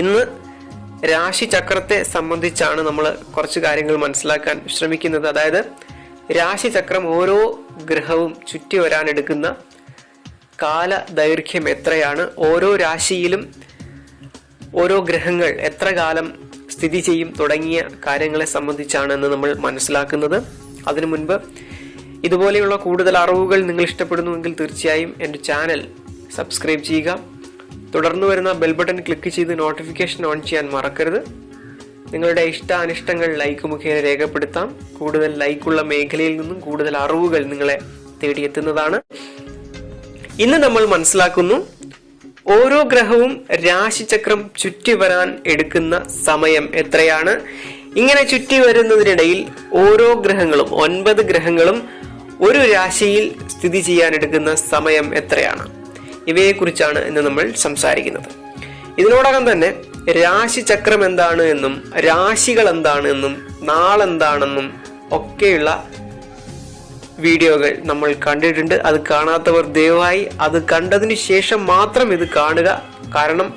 ഇന്ന് രാശിചക്രത്തെ സംബന്ധിച്ചാണ് നമ്മൾ കുറച്ച് കാര്യങ്ങൾ മനസ്സിലാക്കാൻ ശ്രമിക്കുന്നത്. അതായത് രാശിചക്രം ഓരോ ഗ്രഹവും ചുറ്റി വരാനെടുക്കുന്ന കാല ദൈർഘ്യം എത്രയാണ്? ഓരോ രാശിയിലും ഓരോ ഗ്രഹങ്ങൾ എത്ര കാലം സ്ഥിതി ചെയ്യും? തുടങ്ങിയ കാര്യങ്ങളെ സംബന്ധിച്ചാണ് എന്ന് നമ്മൾ മനസ്സിലാക്കുന്നത്. അതിനു മുൻപ് ഇതുപോലെയുള്ള കൂടുതൽ അറിവുകൾ നിങ്ങൾ ഇഷ്ടപ്പെടുന്നുവെങ്കിൽ തീർച്ചയായും എന്റെ ചാനൽ സബ്സ്ക്രൈബ് ചെയ്യുക. തുടർന്ന് വരുന്ന ബെൽ ബട്ടൺ ക്ലിക്ക് ചെയ്ത് നോട്ടിഫിക്കേഷൻ ഓൺ ചെയ്യാൻ മറക്കരുത്. നിങ്ങളുടെ ഇഷ്ടാനിഷ്ടങ്ങൾ ലൈക്ക് മുഖേന രേഖപ്പെടുത്താം. കൂടുതൽ ലൈക്കുള്ള മേഖലയിൽ നിന്നും കൂടുതൽ അറിവുകൾ നിങ്ങളെ തേടിയെത്തുന്നതാണ്. ഇന്ന് നമ്മൾ മനസ്സിലാക്കുന്നു ഓരോ ഗ്രഹവും രാശിചക്രം ചുറ്റി വരാൻ എടുക്കുന്ന സമയം എത്രയാണ്? ഇങ്ങനെ ചുറ്റി വരുന്നതിനിടയിൽ ഓരോ ഗ്രഹങ്ങളും ഒൻപത് ഗ്രഹങ്ങളും ഒരു രാശിയിൽ സ്ഥിതി ചെയ്യാൻ എടുക്കുന്ന സമയം എത്രയാണ്? ഇവയെക്കുറിച്ചാണ് ഇന്ന് നമ്മൾ സംസാരിക്കുന്നത്. ഇതിനോടകം തന്നെ രാശിചക്രം എന്താണ് എന്നും രാശികൾ എന്താണ് എന്നും നാളെന്താണെന്നും ഒക്കെയുള്ള വീഡിയോകൾ നമ്മൾ കണ്ടിട്ടുണ്ട്. അത് കാണാത്തവർ ദയവായി അത് കണ്ടതിന് ശേഷം മാത്രം ഇത് കാണുക. കാരണം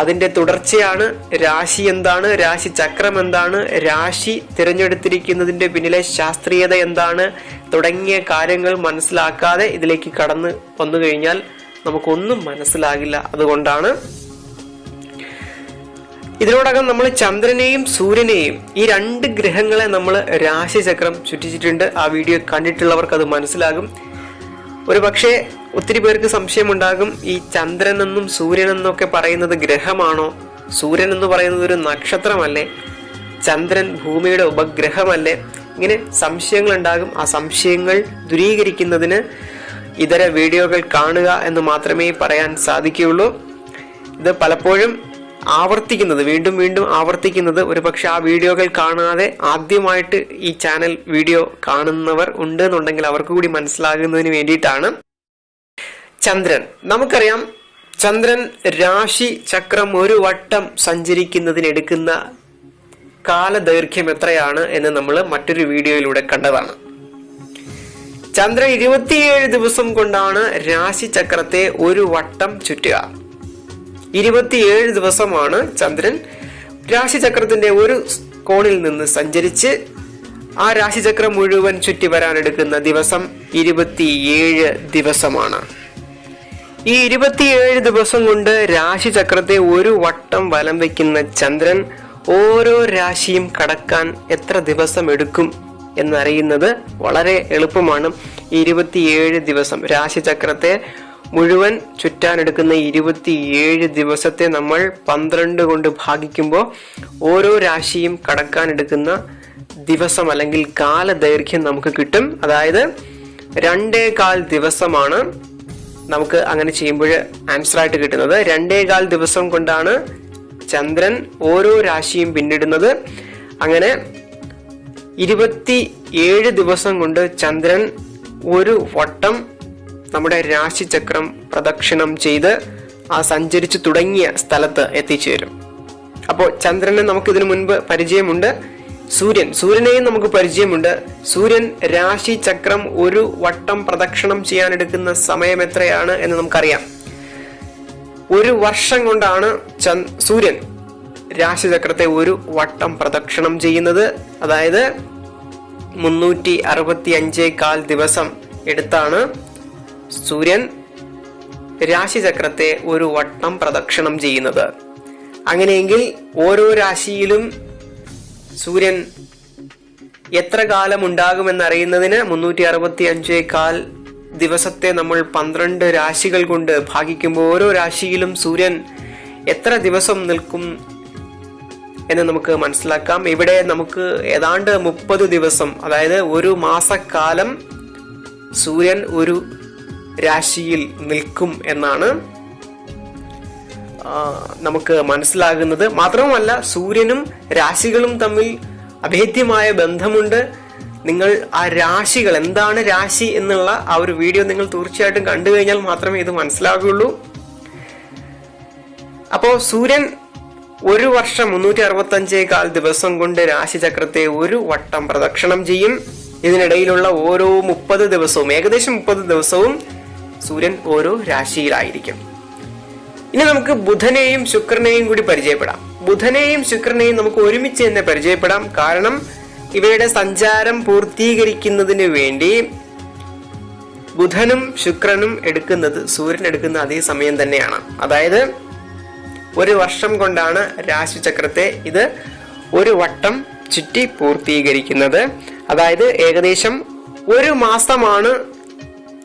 അതിന്റെ തുടർച്ചയാണ് രാശി എന്താണ് രാശി ചക്രം എന്താണ് രാശി തിരഞ്ഞെടുത്തിരിക്കുന്നതിന്റെ പിന്നിലെ ശാസ്ത്രീയത എന്താണ് തുടങ്ങിയ കാര്യങ്ങൾ മനസ്സിലാക്കാതെ ഇതിലേക്ക് കടന്നു വന്നു കഴിഞ്ഞാൽ നമുക്കൊന്നും മനസ്സിലാകില്ല. അതുകൊണ്ടാണ് ഇതിനോടകം നമ്മൾ ചന്ദ്രനെയും സൂര്യനെയും ഈ രണ്ട് ഗ്രഹങ്ങളെ നമ്മൾ രാശിചക്രം ചുറ്റിച്ചിട്ടുണ്ട്. ആ വീഡിയോ കണ്ടിട്ടുള്ളവർക്ക് അത് മനസ്സിലാകും. ഒരു പക്ഷേ ഒത്തിരി പേർക്ക് സംശയമുണ്ടാകും. ഈ സൂര്യൻ എന്നൊക്കെ പറയുന്നത് ഗ്രഹമാണോ? സൂര്യൻ എന്ന് പറയുന്നത് ഒരു നക്ഷത്രമല്ലേ? ചന്ദ്രൻ ഭൂമിയുടെ ഉപഗ്രഹമല്ലേ? ഇങ്ങനെ സംശയങ്ങൾ ഉണ്ടാകും ആ സംശയങ്ങൾ ദൂരീകരിക്കുന്നതിന് ഇതര വീഡിയോകൾ കാണുക എന്ന് മാത്രമേ പറയാൻ സാധിക്കുകയുള്ളൂ. ഇത് പലപ്പോഴും ആവർത്തിക്കുന്നത് വീണ്ടും വീണ്ടും ആവർത്തിക്കുന്നത് ഒരുപക്ഷെ ആ വീഡിയോകൾ കാണാതെ ആദ്യമായിട്ട് ഈ ചാനൽ വീഡിയോ കാണുന്നവർ ഉണ്ട് എന്നുണ്ടെങ്കിൽ അവർക്ക് കൂടി മനസ്സിലാകുന്നതിന് വേണ്ടിയിട്ടാണ് ചന്ദ്രൻ. നമുക്കറിയാം ചന്ദ്രൻ രാശി ചക്രം ഒരു വട്ടം സഞ്ചരിക്കുന്നതിന് എടുക്കുന്ന കാലദൈർഘ്യം എത്രയാണ് എന്ന് നമ്മൾ മറ്റൊരു വീഡിയോയിലൂടെ കണ്ടതാണ്. ചന്ദ്രൻ ഇരുപത്തിയേഴ് ദിവസം കൊണ്ടാണ് രാശി ചക്രത്തെ ഒരു വട്ടം ചുറ്റുക. ഇരുപത്തിയേഴ് ദിവസമാണ് ചന്ദ്രൻ രാശിചക്രത്തിന്റെ ഒരു കോണിൽ നിന്ന് സഞ്ചരിച്ച് ആ രാശിചക്രം മുഴുവൻ ചുറ്റി വരാനെടുക്കുന്ന ദിവസം ഇരുപത്തിയേഴ് ദിവസമാണ്. ഈ ഇരുപത്തിയേഴ് ദിവസം കൊണ്ട് രാശിചക്രത്തെ ഒരു വട്ടം വലം വയ്ക്കുന്ന ചന്ദ്രൻ ഓരോ രാശിയും കടക്കാൻ എത്ര ദിവസം എടുക്കും എന്നറിയുന്നത് വളരെ എളുപ്പമാണ്. ഇരുപത്തിയേഴ് ദിവസം രാശിചക്രത്തെ മുഴുവൻ ചുറ്റാനെടുക്കുന്ന ഇരുപത്തിയേഴ് ദിവസത്തെ നമ്മൾ പന്ത്രണ്ട് കൊണ്ട് ഭാഗിക്കുമ്പോൾ ഓരോ രാശിയും കടക്കാനെടുക്കുന്ന ദിവസം അല്ലെങ്കിൽ കാലദൈർഘ്യം നമുക്ക് കിട്ടും. അതായത് രണ്ടേ കാൽ ദിവസമാണ് നമുക്ക് അങ്ങനെ ചെയ്യുമ്പോൾ ആൻസർ ആയിട്ട് കിട്ടുന്നത്. രണ്ടേ കാൽ ദിവസം കൊണ്ടാണ് ചന്ദ്രൻ ഓരോ രാശിയും പിന്നിടുന്നത്. അങ്ങനെ ഇരുപത്തി ഏഴ് ദിവസം കൊണ്ട് ചന്ദ്രൻ ഒരു വട്ടം നമ്മുടെ രാശിചക്രം പ്രദക്ഷിണം ചെയ്ത് ആ സഞ്ചരിച്ചു തുടങ്ങിയ സ്ഥലത്ത് എത്തിച്ചേരും. അപ്പോൾ ചന്ദ്രനെ നമുക്ക് ഇതിനു മുൻപ് പരിചയമുണ്ട്. സൂര്യൻ സൂര്യനെയും നമുക്ക് പരിചയമുണ്ട്. സൂര്യൻ രാശി ചക്രം ഒരു വട്ടം പ്രദക്ഷിണം ചെയ്യാനെടുക്കുന്ന സമയം എത്രയാണ് എന്ന് നമുക്കറിയാം. ഒരു വർഷം കൊണ്ടാണ് സൂര്യൻ രാശിചക്രത്തെ ഒരു വട്ടം പ്രദക്ഷിണം ചെയ്യുന്നത്. അതായത് മുന്നൂറ്റി അറുപത്തി അഞ്ചേ കാൽ ദിവസം എടുത്താണ് സൂര്യൻ രാശിചക്രത്തെ ഒരു വട്ടം പ്രദക്ഷിണം ചെയ്യുന്നത്. അങ്ങനെയെങ്കിൽ ഓരോ രാശിയിലും സൂര്യൻ എത്ര കാലം ഉണ്ടാകുമെന്നറിയുന്നതിന് മുന്നൂറ്റി അറുപത്തി അഞ്ചേക്കാൽ ദിവസത്തെ നമ്മൾ പന്ത്രണ്ട് രാശികൾ കൊണ്ട് ഭാഗിക്കുമ്പോൾ ഓരോ രാശിയിലും സൂര്യൻ എത്ര ദിവസം നിൽക്കും എന്ന് നമുക്ക് മനസ്സിലാക്കാം. ഇവിടെ നമുക്ക് ഏതാണ്ട് മുപ്പത് ദിവസം അതായത് ഒരു മാസക്കാലം സൂര്യൻ ഒരു രാശിയിൽ നിൽക്കും എന്നാണ് നമുക്ക് മനസ്സിലാകുന്നത്. മാത്രവുമല്ല സൂര്യനും രാശികളും തമ്മിൽ അഭേദ്യമായ ബന്ധമുണ്ട്. നിങ്ങൾ ആ രാശികൾ എന്താണ് രാശി എന്നുള്ള ആ ഒരു വീഡിയോ നിങ്ങൾ തീർച്ചയായിട്ടും കണ്ടു കഴിഞ്ഞാൽ മാത്രമേ ഇത് മനസ്സിലാകുള്ളൂ. അപ്പോൾ സൂര്യൻ ഒരു വർഷം മുന്നൂറ്റി അറുപത്തി അഞ്ചേകാൽ ദിവസം കൊണ്ട് രാശിചക്രത്തെ ഒരു വട്ടം പ്രദക്ഷിണം ചെയ്യും. ഇതിനിടയിലുള്ള ഓരോ മുപ്പത് ദിവസവും ഏകദേശം മുപ്പത് ദിവസവും സൂര്യൻ ഓരോ രാശിയിലായിരിക്കും. ഇനി നമുക്ക് ബുധനെയും ശുക്രനെയും കൂടി പരിചയപ്പെടാം. ബുധനെയും ശുക്രനെയും നമുക്ക് ഒരുമിച്ച് തന്നെ പരിചയപ്പെടാം. കാരണം ഇവയുടെ സഞ്ചാരം പൂർത്തീകരിക്കുന്നതിന് വേണ്ടി ബുധനും ശുക്രനും എടുക്കുന്നത് സൂര്യൻ എടുക്കുന്ന അതേ സമയം തന്നെയാണ്. അതായത് ഒരു വർഷം കൊണ്ടാണ് രാശിചക്രത്തെ ഇത് ഒരു വട്ടം ചുറ്റി പൂർത്തീകരിക്കുന്നത്. അതായത് ഏകദേശം ഒരു മാസമാണ്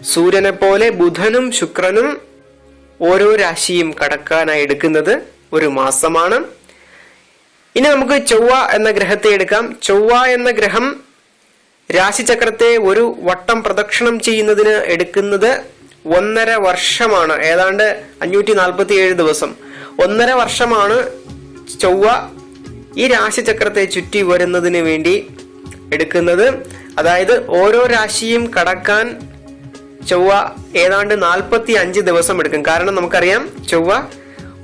സൂര്യനെ പോലെ ബുധനും ശുക്രനും ഓരോ രാശിയും കടക്കാനായി എടുക്കുന്നത് ഒരു മാസമാണ്. ഇനി നമുക്ക് ചൊവ്വ എന്ന ഗ്രഹത്തെ എടുക്കാം. ചൊവ്വ എന്ന ഗ്രഹം രാശിചക്രത്തെ ഒരു വട്ടം പ്രദക്ഷിണം ചെയ്യുന്നതിന് എടുക്കുന്നത് ഒന്നര വർഷമാണ്. ഏതാണ്ട് അഞ്ഞൂറ്റി നാൽപ്പത്തി ഏഴ് ദിവസം. ഒന്നര വർഷമാണ് ചൊവ്വ ഈ രാശിചക്രത്തെ ചുറ്റി വരുന്നതിന് വേണ്ടി എടുക്കുന്നത്. അതായത് ഓരോ രാശിയും കടക്കാൻ ചൊവ്വ ഏതാണ്ട് നാൽപ്പത്തി അഞ്ച് ദിവസം എടുക്കും. കാരണം നമുക്കറിയാം ചൊവ്വ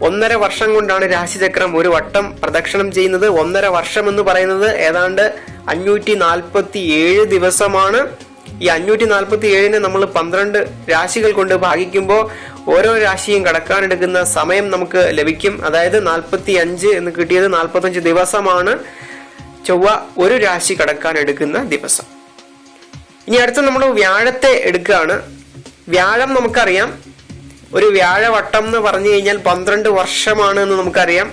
ഒന്നര വർഷം കൊണ്ടാണ് രാശിചക്രം ഒരു വട്ടം പ്രദക്ഷിണം ചെയ്യുന്നത്. ഒന്നര വർഷം എന്ന് പറയുന്നത് ഏതാണ്ട് അഞ്ഞൂറ്റി നാൽപ്പത്തി ഏഴ് ദിവസമാണ്. ഈ അഞ്ഞൂറ്റി നാൽപ്പത്തി ഏഴിന് നമ്മൾ പന്ത്രണ്ട് രാശികൾ കൊണ്ട് ഭാഗിക്കുമ്പോൾ ഓരോ രാശിയും കടക്കാനെടുക്കുന്ന സമയം നമുക്ക് ലഭിക്കും. അതായത് നാൽപ്പത്തി അഞ്ച് എന്ന് കിട്ടിയത് നാൽപ്പത്തഞ്ച് ദിവസമാണ്. ചൊവ്വ ഒരു രാശി കടക്കാൻ എടുക്കുന്ന ദിവസം. ഇനി അടുത്ത നമ്മൾ വ്യാഴത്തെ എടുക്കുകയാണ്. വ്യാഴം നമുക്കറിയാം. ഒരു വ്യാഴവട്ടം എന്ന് പറഞ്ഞു കഴിഞ്ഞാൽ പന്ത്രണ്ട് വർഷമാണ് എന്ന് നമുക്കറിയാം.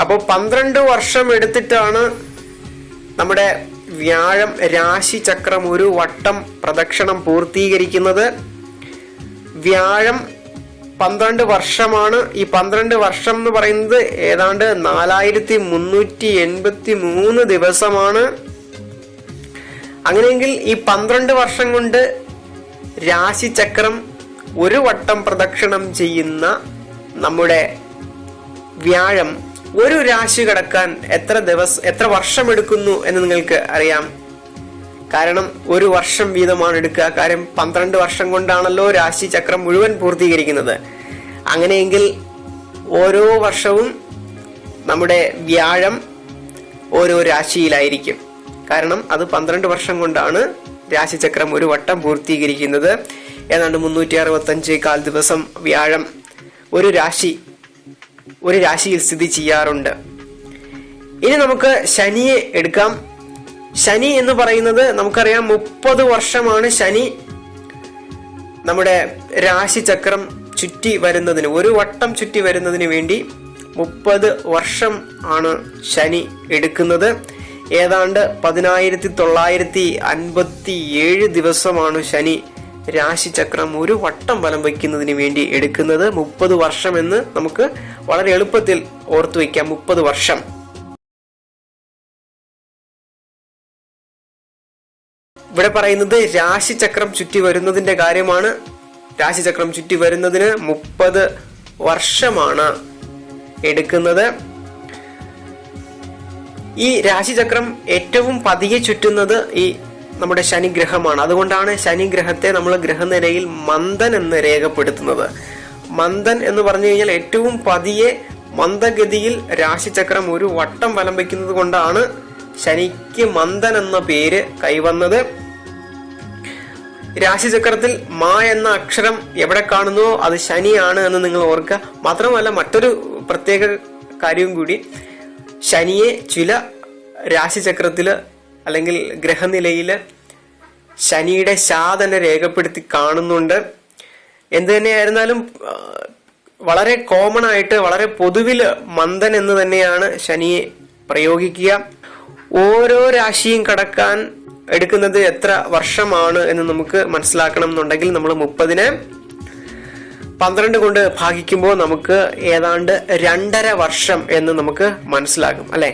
അപ്പോൾ പന്ത്രണ്ട് വർഷം എടുത്തിട്ടാണ് നമ്മുടെ വ്യാഴം രാശി ചക്രം ഒരു വട്ടം പ്രദക്ഷിണം പൂർത്തീകരിക്കുന്നത്. വ്യാഴം പന്ത്രണ്ട് വർഷമാണ്. ഈ പന്ത്രണ്ട് വർഷം എന്ന് പറയുന്നത് ഏതാണ്ട് നാലായിരത്തി മുന്നൂറ്റി എൺപത്തി മൂന്ന് ദിവസമാണ്. അങ്ങനെയെങ്കിൽ ഈ പന്ത്രണ്ട് വർഷം കൊണ്ട് രാശിചക്രം ഒരു വട്ടം പ്രദക്ഷിണം ചെയ്യുന്ന നമ്മുടെ വ്യാഴം ഒരു രാശി കടക്കാൻ എത്ര ദിവസം എത്ര വർഷം എടുക്കുന്നു എന്ന് നിങ്ങൾക്ക് അറിയാം. കാരണം ഒരു വർഷം വീതമാണ് എടുക്കുക. കാര്യം പന്ത്രണ്ട് വർഷം കൊണ്ടാണല്ലോ രാശി ചക്രം മുഴുവൻ പൂർത്തീകരിക്കുന്നത്. അങ്ങനെയെങ്കിൽ ഓരോ വർഷവും നമ്മുടെ വ്യാഴം ഓരോ രാശിയിലായിരിക്കും. കാരണം അത് പന്ത്രണ്ട് വർഷം കൊണ്ടാണ് രാശിചക്രം ഒരു വട്ടം പൂർത്തീകരിക്കുന്നത്. ഏതാണ്ട് മുന്നൂറ്റി അറുപത്തഞ്ച് കാൽ ദിവസം വ്യാഴം ഒരു രാശി ഒരു രാശിയിൽ സ്ഥിതി ചെയ്യാറുണ്ട്. ഇനി നമുക്ക് ശനിയെ എടുക്കാം. ശനി എന്ന് പറയുന്നത് നമുക്കറിയാം മുപ്പത് വർഷമാണ് ശനി നമ്മുടെ രാശിചക്രം ചുറ്റി വരുന്നതിന് ഒരു വട്ടം ചുറ്റി വരുന്നതിന് വേണ്ടി മുപ്പത് വർഷം ആണ് ശനി എടുക്കുന്നത്. ഏതാണ്ട് പതിനായിരത്തി തൊള്ളായിരത്തി അൻപത്തി ഏഴ് ദിവസമാണ് ശനി രാശിചക്രം ഒരു വട്ടം വലം വയ്ക്കുന്നതിന് വേണ്ടി എടുക്കുന്നത് മുപ്പത് വർഷം എന്ന് നമുക്ക് വളരെ എളുപ്പത്തിൽ ഓർത്തു വയ്ക്കാം. മുപ്പത് വർഷം. ഇവിടെ പറയുന്നത് രാശിചക്രം ചുറ്റി വരുന്നതിന്റെ കാര്യമാണ്. രാശിചക്രം ചുറ്റി വരുന്നതിന് മുപ്പത് വർഷമാണ് എടുക്കുന്നത്. ഈ രാശിചക്രം ഏറ്റവും പതിയെ ചുറ്റുന്നത് ഈ നമ്മുടെ ശനിഗ്രഹമാണ്. അതുകൊണ്ടാണ് ശനിഗ്രഹത്തെ നമ്മൾ ഗ്രഹനിരയിൽ മന്ദൻ എന്ന് രേഖപ്പെടുത്തുന്നത്. മന്ദൻ എന്ന് പറഞ്ഞു കഴിഞ്ഞാൽ ഏറ്റവും പതിയെ മന്ദഗതിയിൽ രാശിചക്രം ഒരു വട്ടം വലം വയ്ക്കുന്നത് കൊണ്ടാണ് ശനിക്ക് മന്ദൻ എന്ന പേര് കൈവന്നത്. രാശിചക്രത്തിൽ മാ എന്ന അക്ഷരം എവിടെ കാണുന്നു അത് ശനിയാണ് എന്ന് നിങ്ങൾ ഓർക്കുക. മാത്രമല്ല മറ്റൊരു പ്രത്യേക കാര്യവും കൂടി ശനിയെ ചില രാശിചക്രത്തിൽ അല്ലെങ്കിൽ ഗ്രഹനിലയിൽ ശനിയുടെ ശാ തന്നെ രേഖപ്പെടുത്തി കാണുന്നുണ്ട്. എന്ത് തന്നെയായിരുന്നാലും വളരെ കോമൺ ആയിട്ട് വളരെ പൊതുവിൽ മന്ദൻ എന്ന് തന്നെയാണ് ശനിയെ പ്രയോഗിക്കുക. ഓരോ രാശിയും കടക്കാൻ എടുക്കുന്നത് എത്ര വർഷമാണ് എന്ന് നമുക്ക് മനസ്സിലാക്കണം എന്നുണ്ടെങ്കിൽ നമ്മൾ മുപ്പതിന് പന്ത്രണ്ട് കൊണ്ട് ഭാഗിക്കുമ്പോൾ നമുക്ക് ഏതാണ്ട് രണ്ടര വർഷം എന്ന് നമുക്ക് മനസ്സിലാകും അല്ലെ?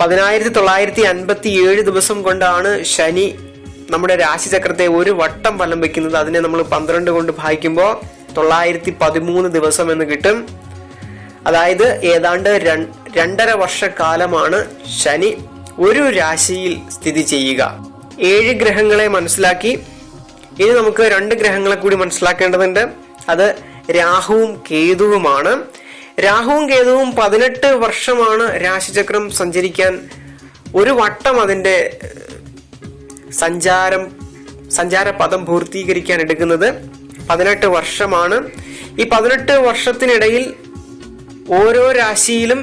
പതിനായിരത്തി തൊള്ളായിരത്തി അൻപത്തി ഏഴ് ദിവസം കൊണ്ടാണ് ശനി നമ്മുടെ രാശിചക്രത്തെ ഒരു വട്ടം വലം വെക്കുന്നത്. അതിനെ നമ്മൾ പന്ത്രണ്ട് കൊണ്ട് ഭാഗിക്കുമ്പോൾ തൊള്ളായിരത്തി പതിമൂന്ന് ദിവസം എന്ന് കിട്ടും. അതായത് ഏതാണ്ട് രണ്ടര വർഷക്കാലമാണ് ശനി ഒരു രാശിയിൽ സ്ഥിതി ചെയ്യുക. ഏഴ് ഗ്രഹങ്ങളെ മനസ്സിലാക്കി. ഇനി നമുക്ക് രണ്ട് ഗ്രഹങ്ങളെ കൂടി മനസ്സിലാക്കേണ്ടതുണ്ട്. അത് രാഹുവും കേതുവുമാണ്. രാഹുവും കേതുവും പതിനെട്ട് വർഷമാണ് രാശിചക്രം സഞ്ചരിക്കാൻ ഒരു വട്ടം അതിന്റെ സഞ്ചാരം സഞ്ചാര പദം പൂർത്തീകരിക്കാൻ എടുക്കുന്നത്. പതിനെട്ട് വർഷമാണ്. ഈ പതിനെട്ട് വർഷത്തിനിടയിൽ ഓരോ രാശിയിലും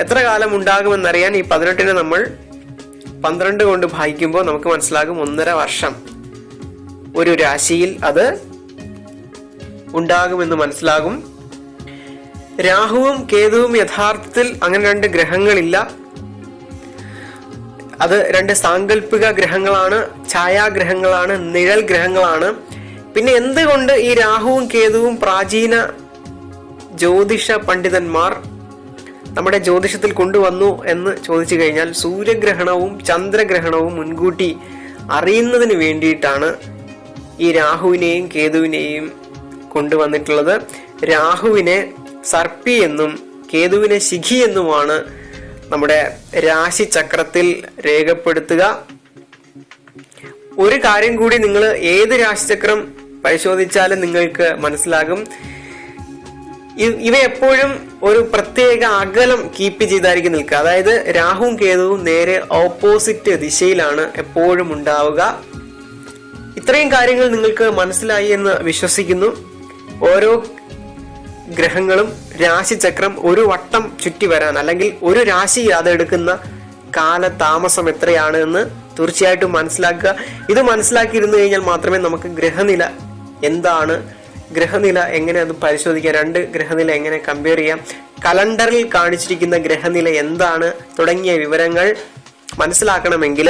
എത്ര കാലം ഉണ്ടാകുമെന്നറിയാൻ ഈ പതിനെട്ടിനെ നമ്മൾ പന്ത്രണ്ട് കൊണ്ട് ഭാഗിക്കുമ്പോൾ നമുക്ക് മനസ്സിലാകും ഒന്നര വർഷം ഒരു രാശിയിൽ അത് ഉണ്ടാകുമെന്ന് മനസ്സിലാകും. രാഹുവും കേതുവും യഥാർത്ഥത്തിൽ അങ്ങനെ രണ്ട് ഗ്രഹങ്ങളില്ല. അത് രണ്ട് സാങ്കല്പിക ഗ്രഹങ്ങളാണ് ഛായാഗ്രഹങ്ങളാണ് നിഴൽ ഗ്രഹങ്ങളാണ്. പിന്നെ എന്തുകൊണ്ട് ഈ രാഹുവും കേതുവും പ്രാചീന ജ്യോതിഷ പണ്ഡിതന്മാർ നമ്മുടെ ജ്യോതിഷത്തിൽ കൊണ്ടുവന്നു എന്ന് ചോദിച്ചു കഴിഞ്ഞാൽ സൂര്യഗ്രഹണവും ചന്ദ്രഗ്രഹണവും മുൻകൂട്ടി അറിയുന്നതിന് വേണ്ടിയിട്ടാണ് ഈ രാഹുവിനെയും കേതുവിനെയും കൊണ്ടുവന്നിട്ടുള്ളത്. രാഹുവിനെ സർപ്പി എന്നും കേതുവിനെ ശിഖി എന്നുമാണ് നമ്മുടെ രാശി ചക്രത്തിൽ രേഖപ്പെടുത്തുക. ഒരു കാര്യം കൂടി നിങ്ങൾ ഏത് രാശിചക്രം പരിശോധിച്ചാലും നിങ്ങൾക്ക് മനസ്സിലാകും. ഇവ എപ്പോഴും ഒരു പ്രത്യേക അകലം കീപ്പ് ചെയ്തായിരിക്കും നിൽക്കുക. അതായത് രാഹുവും കേതുവും നേരെ ഓപ്പോസിറ്റ് ദിശയിലാണ് എപ്പോഴും ഉണ്ടാവുക. ഇത്രയും കാര്യങ്ങൾ നിങ്ങൾക്ക് മനസ്സിലായി എന്ന് വിശ്വസിക്കുന്നു. ഓരോ ഗ്രഹങ്ങളും രാശിചക്രം ഒരു വട്ടം ചുറ്റി വരാൻ അല്ലെങ്കിൽ ഒരു രാശി അതെടുക്കുന്ന കാലതാമസം എത്രയാണ് എന്ന് തീർച്ചയായിട്ടും മനസ്സിലാക്കുക. ഇത് മനസ്സിലാക്കിയിരുന്നു കഴിഞ്ഞാൽ മാത്രമേ നമുക്ക് ഗ്രഹനില എന്താണ് ഗ്രഹനില എങ്ങനെ അത് പരിശോധിക്കാം രണ്ട് ഗ്രഹനില എങ്ങനെ കമ്പയർ ചെയ്യാം കലണ്ടറിൽ കാണിച്ചിരിക്കുന്ന ഗ്രഹനില എന്താണ് തുടങ്ങിയ വിവരങ്ങൾ മനസ്സിലാക്കണമെങ്കിൽ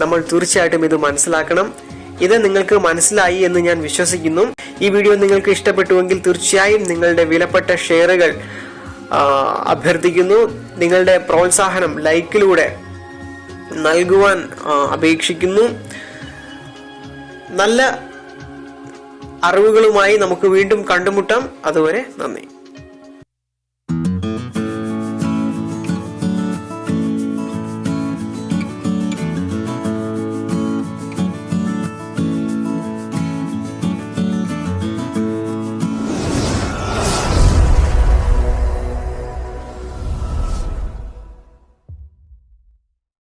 നമ്മൾ തീർച്ചയായിട്ടും ഇത് മനസ്സിലാക്കണം. ഇത് നിങ്ങൾക്ക് മനസ്സിലായി എന്ന് ഞാൻ വിശ്വസിക്കുന്നു. ഈ വീഡിയോ നിങ്ങൾക്ക് ഇഷ്ടപ്പെട്ടുവെങ്കിൽ തീർച്ചയായും നിങ്ങളുടെ വിലപ്പെട്ട ഷെയറുകൾ അഭ്യർത്ഥിക്കുന്നു. നിങ്ങളുടെ പ്രോത്സാഹനം ലൈക്കിലൂടെ നൽകുവാൻ അപേക്ഷിക്കുന്നു. നല്ല അറിവുകളുമായി നമുക്ക് വീണ്ടും കണ്ടുമുട്ടാം. അതുവരെ നന്ദി.